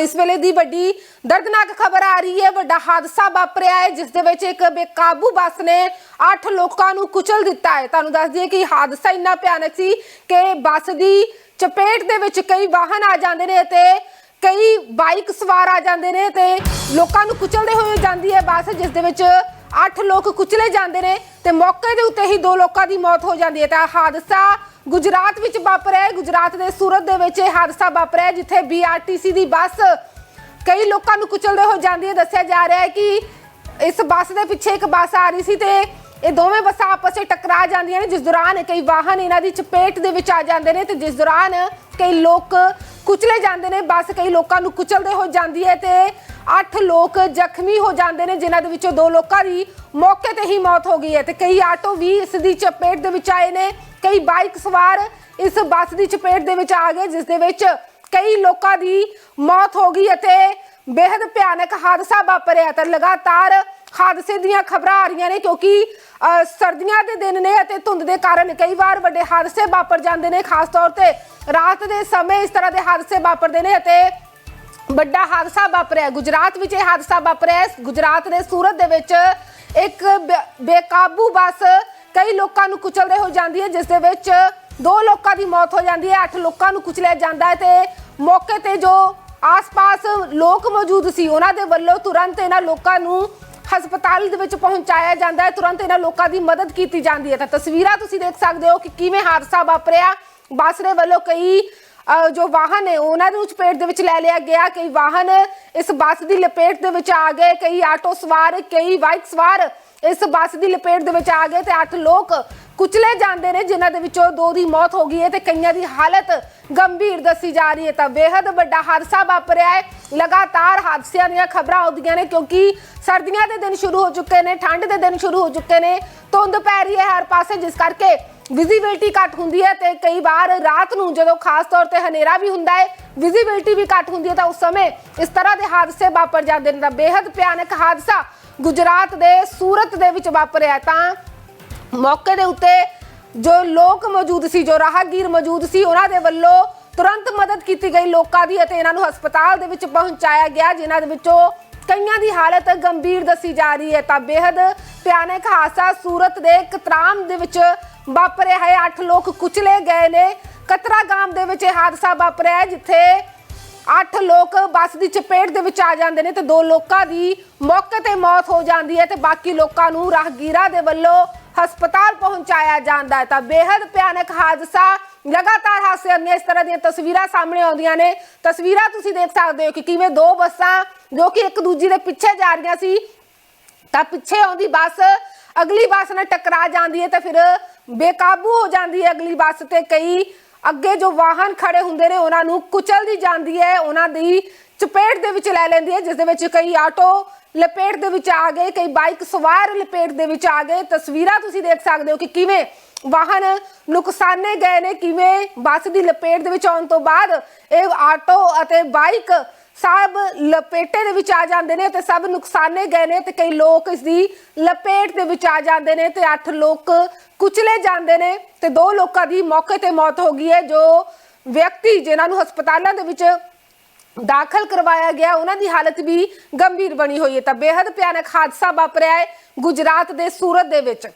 ਇਸ ਵੇਲੇ ਦੀ ਵੱਡੀ ਦਰਦਨਾਕ ਖਬਰ ਆ ਰਹੀ ਹੈ। ਵੱਡਾ ਹਾਦਸਾ ਵਾਪਰਿਆ ਹੈ, ਜਿਸ ਦੇ ਵਿੱਚ ਇੱਕ ਬੇਕਾਬੂ ਬੱਸ ਨੇ 8 ਲੋਕਾਂ ਨੂੰ ਕੁਚਲ ਦਿੱਤਾ ਹੈ। ਤੁਹਾਨੂੰ ਦੱਸ ਦਈਏ ਕਿ ਹਾਦਸਾ ਇੰਨਾ ਭਿਆਨਕ ਸੀ ਕਿ ਬੱਸ ਦੀ ਚਪੇਟ ਦੇ ਵਿੱਚ ਕਈ ਵਾਹਨ ਆ ਜਾਂਦੇ ਨੇ ਅਤੇ ਕਈ ਬਾਈਕ ਸਵਾਰ ਆ ਜਾਂਦੇ ਨੇ ਤੇ ਲੋਕਾਂ ਨੂੰ ਕੁਚਲਦੇ ਹੋਏ ਜਾਂਦੀ ਹੈ ਬੱਸ, ਜਿਸ ਦੇ ਵਿੱਚ 8 ਲੋਕ ਕੁਚਲੇ ਜਾਂਦੇ ਨੇ। ਤੇ ਮੌਕੇ ਦੇ ਉੱਤੇ ਹੀ ਦੋ ਲੋਕਾਂ ਦੀ ਮੌਤ ਹੋ ਜਾਂਦੀ ਹੈ। ਤਾਂ ਹਾਦਸਾ ਗੁਜਰਾਤ ਵਿੱਚ ਵਾਪਰਿਆ ਹੈ। ਗੁਜਰਾਤ ਦੇ ਸੂਰਤ ਦੇ ਵਿੱਚ ਇਹ ਹਾਦਸਾ ਵਾਪਰਿਆ ਹੈ, ਜਿੱਥੇ BRTC ਦੀ ਬੱਸ ਕਈ ਲੋਕਾਂ ਨੂੰ ਕੁਚਲਦੇ ਹੋ ਜਾਂਦੀ ਹੈ। ਦੱਸਿਆ ਜਾ ਰਿਹਾ ਹੈ ਕਿ ਇਸ ਬੱਸ ਦੇ ਪਿੱਛੇ ਇੱਕ ਬੱਸ ਆ ਰਹੀ ਸੀ ਤੇ ਇਹ ਦੋਵੇਂ ਬੱਸਾਂ ਆਪਸ ਵਿੱਚ ਟਕਰਾ ਜਾਂਦੀਆਂ ਨੇ। ਜਿਸ ਦੌਰਾਨ ਕਈ ਵਾਹਨ ਇਹਨਾਂ ਦੀ ਚਪੇਟ ਦੇ ਵਿੱਚ ਆ ਜਾਂਦੇ ਨੇ ਤੇ ਜਿਸ ਦੌਰਾਨ ਕਈ ਲੋਕ ਕੁਚਲੇ ਜਾਂਦੇ ਨੇ, ਬੱਸ ਕਈ ਲੋਕਾਂ ਨੂੰ ਕੁਚਲਦੇ ਹੋ ਜਾਂਦੀ ਹੈ ਤੇ 8 ਲੋਕ ਜ਼ਖਮੀ ਹੋ ਜਾਂਦੇ ਨੇ, ਜਿਨ੍ਹਾਂ ਦੇ ਵਿੱਚੋਂ ਦੋ ਲੋਕਾਂ ਦੀ ਮੌਕੇ ਤੇ ਹੀ ਮੌਤ ਹੋ ਗਈ ਹੈ ਤੇ ਕਈ ਆਟੋ ਵੀ ਇਸ ਦੀ ਚਪੇਟ ਦੇ ਵਿੱਚ ਆਏ ਨੇ, ਕਈ ਬਾਈਕ ਸਵਾਰ ਇਸ ਬੱਸ ਦੀ ਚਪੇਟ ਦੇ ਵਿੱਚ ਆ ਗਏ, ਜਿਸ ਦੇ ਵਿੱਚ ਕਈ ਲੋਕਾਂ ਦੀ ਮੌਤ ਹੋ ਗਈ ਅਤੇ ਬੇहद ਭਿਆਨਕ ਹਾਦਸਾ ਵਾਪਰਿਆ ਤਾਂ ਲਗਾਤਾਰ ਹਾਦਸੇ ਦੀਆਂ ਖਬਰਾਂ ਆ ਰਹੀਆਂ ਨੇ ਕਿਉਂਕਿ ਸਰਦੀਆਂ ਦੇ ਦਿਨ ਨੇ ਅਤੇ ਧੁੰਦ ਦੇ ਕਾਰਨ ਕਈ ਵਾਰ ਵੱਡੇ ਹਾਦਸੇ ਵਾਪਰ ਜਾਂਦੇ ਨੇ, ਖਾਸ ਤੌਰ ਤੇ ਰਾਤ ਦੇ ਸਮੇਂ ਇਸ ਤਰ੍ਹਾਂ ਦੇ ਹਾਦਸੇ ਵਾਪਰਦੇ ਨੇ ਅਤੇ ਵੱਡਾ ਹਾਦਸਾ ਵਾਪਰਿਆ। ਗੁਜਰਾਤ ਵਿੱਚ ਇਹ ਹਾਦਸਾ ਵਾਪਰਿਆ। ਗੁਜਰਾਤ ਦੇ ਸੂਰਤ ਦੇ ਵਿੱਚ ਇੱਕ ਬੇ- ਬੇਕਾਬੂ ਬੱਸ ਕਈ ਲੋਕਾਂ ਨੂੰ ਕੁਚਲਦੇ ਹੋ ਜਾਂਦੀ ਹੈ, ਜਿਸ ਦੇ ਵਿੱਚ ਦੋ ਲੋਕਾਂ ਦੀ ਮੌਤ ਹੋ ਜਾਂਦੀ ਹੈ, ਅੱਠ ਲੋਕਾਂ ਨੂੰ ਕੁਚਲਿਆ ਜਾਂਦਾ ਹੈ ਤੇ ਮੌਕੇ ਤੇ ਜੋ ਆਸ-ਪਾਸ ਲੋਕ ਮੌਜੂਦ ਸੀ, ਉਹਨਾਂ ਦੇ ਵੱਲੋਂ ਤੁਰੰਤ ਇਹਨਾਂ ਲੋਕਾਂ ਨੂੰ ਹਸਪਤਾਲ ਦੇ ਵਿੱਚ ਪਹੁੰਚਾਇਆ ਜਾਂਦਾ ਹੈ। ਤੁਰੰਤ ਇਹਨਾਂ ਲੋਕਾਂ ਦੀ ਮਦਦ ਕੀਤੀ ਜਾਂਦੀ ਹੈ। ਤਾਂ ਤਸਵੀਰਾਂ ਤੁਸੀਂ ਦੇਖ ਸਕਦੇ ਹੋ ਕਿ ਕਿਵੇਂ ਹਾਦਸਾ ਵਾਪਰਿਆ। ਬੱਸ ਦੇ ਵੱਲੋਂ ਕਈ ਜੋ ਵਾਹਨ ਨੇ, ਉਹਨਾਂ ਨੂੰ ਚਪੇਟ ਦੇ ਵਿੱਚ ਲੈ ਲਿਆ ਗਿਆ। ਕਈ ਵਾਹਨ ਇਸ ਬੱਸ ਦੀ ਲਪੇਟ ਦੇ ਵਿੱਚ ਆ ਗਏ। ਕਈ ਆਟੋ ਸਵਾਰ, ਕਈ ਬਾਈਕ ਸਵਾਰ ਇਸ ਬੱਸ ਦੀ ਲਪੇਟ ਦੇ ਵਿੱਚ ਆ ਗਏ ਤੇ 8 ਲੋਕ ਕੁਚਲੇ ਜਾਂਦੇ ਨੇ, ਜਿਨ੍ਹਾਂ ਦੇ ਵਿੱਚੋਂ ਦੋ ਦੀ ਮੌਤ ਹੋ ਗਈ ਹੈ ਤੇ ਕਈਆਂ ਦੀ ਹਾਲਤ ਗੰਭੀਰ ਦੱਸੀ ਜਾ ਰਹੀ ਹੈ। ਤਾਂ ਬੇहद ਵੱਡਾ ਹਾਦਸਾ ਵਾਪਰਿਆ ਹੈ। ਲਗਾਤਾਰ ਹਾਦਸਿਆਂ ਦੀਆਂ ਖਬਰਾਂ ਆਉਂਦੀਆਂ ਨੇ, ਕਿਉਂਕਿ ਸਰਦੀਆਂ ਦੇ ਦਿਨ ਸ਼ੁਰੂ ਹੋ ਚੁੱਕੇ ਨੇ, ਠੰਡ ਦੇ ਦਿਨ ਸ਼ੁਰੂ ਹੋ ਚੁੱਕੇ ਨੇ। ਧੁੰਦ ਪੈ ਰਹੀ ਹੈ ਹਰ ਪਾਸੇ, ਜਿਸ ਕਰਕੇ ਵਿਜ਼ਿਬਿਲਟੀ ਘੱਟ ਹੁੰਦੀ ਹੈ ਤੇ ਕਈ ਵਾਰ ਰਾਤ ਨੂੰ ਜਦੋਂ ਖਾਸ ਤੌਰ ਤੇ ਹਨੇਰਾ ਵੀ ਹੁੰਦਾ ਹੈ ਵਿਜ਼ਿਬਿਲਟੀ ਵੀ ਘੱਟ ਹੁੰਦੀ ਹੈ, ਤਾਂ ਉਸ ਸਮੇਂ ਇਸ ਤਰ੍ਹਾਂ ਦੇ ਹਾਦਸੇ ਵਾਪਰ ਜਾਂਦੇ ਨੇ। ਤਾਂ ਬੇहद ਭਿਆਨਕ ਹਾਦਸਾ ਗੁਜਰਾਤ ਦੇ ਸੂਰਤ ਦੇ ਵਿੱਚ ਵਾਪਰਿਆ ਤਾਂ ਮੌਕੇ ਦੇ ਉੱਤੇ ਜੋ ਲੋਕ ਮੌਜੂਦ ਸੀ, ਜੋ ਰਾਹਗੀਰ ਮੌਜੂਦ ਸੀ, ਉਹਨਾਂ ਦੇ ਵੱਲੋਂ ਤੁਰੰਤ ਮਦਦ ਕੀਤੀ ਗਈ ਲੋਕਾਂ ਦੀ ਅਤੇ ਇਹਨਾਂ ਨੂੰ ਹਸਪਤਾਲ ਦੇ ਵਿੱਚ ਪਹੁੰਚਾਇਆ ਗਿਆ, ਜਿਨ੍ਹਾਂ ਦੇ ਵਿੱਚੋਂ ਕਈਆਂ ਦੀ ਹਾਲਤ ਗੰਭੀਰ ਦੱਸੀ ਜਾ ਰਹੀ ਹੈ। ਤਾਂ ਬੇहद ਭਿਆਨਕ ਹਾਦਸਾ ਸੂਰਤ ਦੇ ਕਤਰਾਮ ਦੇ ਵਿੱਚ ਵਾਪਰਿਆ ਹੈ। 8 ਲੋਕ ਕੁਚਲੇ ਗਏ ਨੇ। ਕਤਰਾਗਾਮ ਦੇ ਵਿੱਚ ਇਹ ਹਾਦਸਾ ਵਾਪਰਿਆ ਜਿੱਥੇ 8 ਲੋਕ ਬੱਸ ਦੀ ਚਪੇਟ ਦੇ ਵਿੱਚ ਆ ਜਾਂਦੇ ਨੇ ਤੇ ਦੋ ਲੋਕਾਂ ਦੀ ਮੌਕੇ ਤੇ ਮੌਤ ਹੋ ਜਾਂਦੀ ਹੈ ਤੇ ਬਾਕੀ ਲੋਕਾਂ ਨੂੰ ਰਾਹਗੀਰਾਂ ਦੇ ਵੱਲੋਂ ਹਸਪਤਾਲ ਪਹੁੰਚਾਇਆ ਜਾਂਦਾ ਹੈ, ਤਾਂ ਬੇहद ਭਿਆਨਕ ਹਾਦਸਾ ਲਗਾਤਾਰ ਹਾਦਸੇ ਦੀਆਂ ਇਸ ਤਰ੍ਹਾਂ ਦੀਆਂ ਤਸਵੀਰਾਂ ਸਾਹਮਣੇ ਆਉਂਦੀਆਂ ਨੇ। ਤਸਵੀਰਾਂ ਤੁਸੀਂ ਦੇਖ ਸਕਦੇ ਹੋ ਕਿ ਕਿਵੇਂ ਦੋ ਬੱਸਾਂ ਜੋ ਕਿ ਇੱਕ ਦੂਜੀ ਦੇ ਪਿੱਛੇ ਜਾ ਰਹੀਆਂ ਸੀ, ਤਾਂ ਪਿੱਛੇ ਆਉਂਦੀ ਬੱਸ, ਅਗਲੀ ਬੱਸ ਨਾਲ ਟਕਰਾ ਜਾਂਦੀ ਹੈ ਤਾਂ ਫਿਰ ਬੇਕਾਬੂ ਹੋ ਜਾਂਦੀ ਹੈ ਅਗਲੀ ਬੱਸ ਤੇ। ਕਈ ਅੱਗੇ ਜੋ ਵਾਹਨ ਖੜੇ ਹੁੰਦੇ ਨੇ, ਉਹਨਾਂ ਨੂੰ ਕੁਚਲਦੀ ਜਾਂਦੀ ਹੈ, ਉਹਨਾਂ ਦੀ ਚਪੇਟ ਦੇ ਵਿੱਚ ਲੈ ਲੈਂਦੀ ਹੈ, ਜਿਸ ਦੇ ਵਿੱਚ ਕਈ ਆਟੋ ਲਪੇਟ ਦੇ ਵਿੱਚ ਆ ਗਏ, ਕਈ ਬਾਈਕ ਸਵਾਰ ਲਪੇਟ ਦੇ ਵਿੱਚ ਆ ਗਏ। ਤਸਵੀਰਾਂ ਤੁਸੀਂ ਦੇਖ ਸਕਦੇ ਹੋ ਕਿ ਕਿਵੇਂ ਵਾਹਨ ਨੁਕਸਾਨੇ ਗਏ ਨੇ, ਕਿਵੇਂ ਬੱਸ ਦੀ ਲਪੇਟ ਦੇ ਵਿੱਚ ਆਉਣ ਤੋਂ ਬਾਅਦ ਇਹ ਆਟੋ ਅਤੇ ਬਾਈਕ ਸਭ ਲਪੇਟੇ ਦੇ ਵਿੱਚ ਆ ਜਾਂਦੇ ਨੇ ਤੇ ਸਭ ਨੁਕਸਾਨੇ ਗਏ ਨੇ ਤੇ ਕਈ ਲੋਕ ਇਸ ਦੀ ਲਪੇਟ ਦੇ ਵਿੱਚ ਆ ਜਾਂਦੇ ਨੇ ਤੇ 8 ਲੋਕ ਕੁਚਲੇ ਜਾਂਦੇ ਨੇ ਤੇ ਦੋ ਲੋਕਾਂ ਦੀ ਮੌਕੇ ਤੇ ਮੌਤ ਹੋ ਗਈ ਹੈ, ਜੋ ਵਿਅਕਤੀ ਜਿਨ੍ਹਾਂ ਨੂੰ ਹਸਪਤਾਲਾਂ ਦੇ ਵਿੱਚ ਦਾਖਲ ਕਰਵਾਇਆ ਗਿਆ। ਉਹਨਾਂ ਦੀ ਹਾਲਤ ਵੀ ਗੰਭੀਰ ਬਣੀ ਹੋਈ ਹੈ ਤਾਂ ਬੇहद ਭਿਆਨਕ ਹਾਦਸਾ ਵਾਪਰਿਆ ਹੈ ਗੁਜਰਾਤ ਦੇ ਸੂਰਤ ਦੇ ਵਿੱਚ।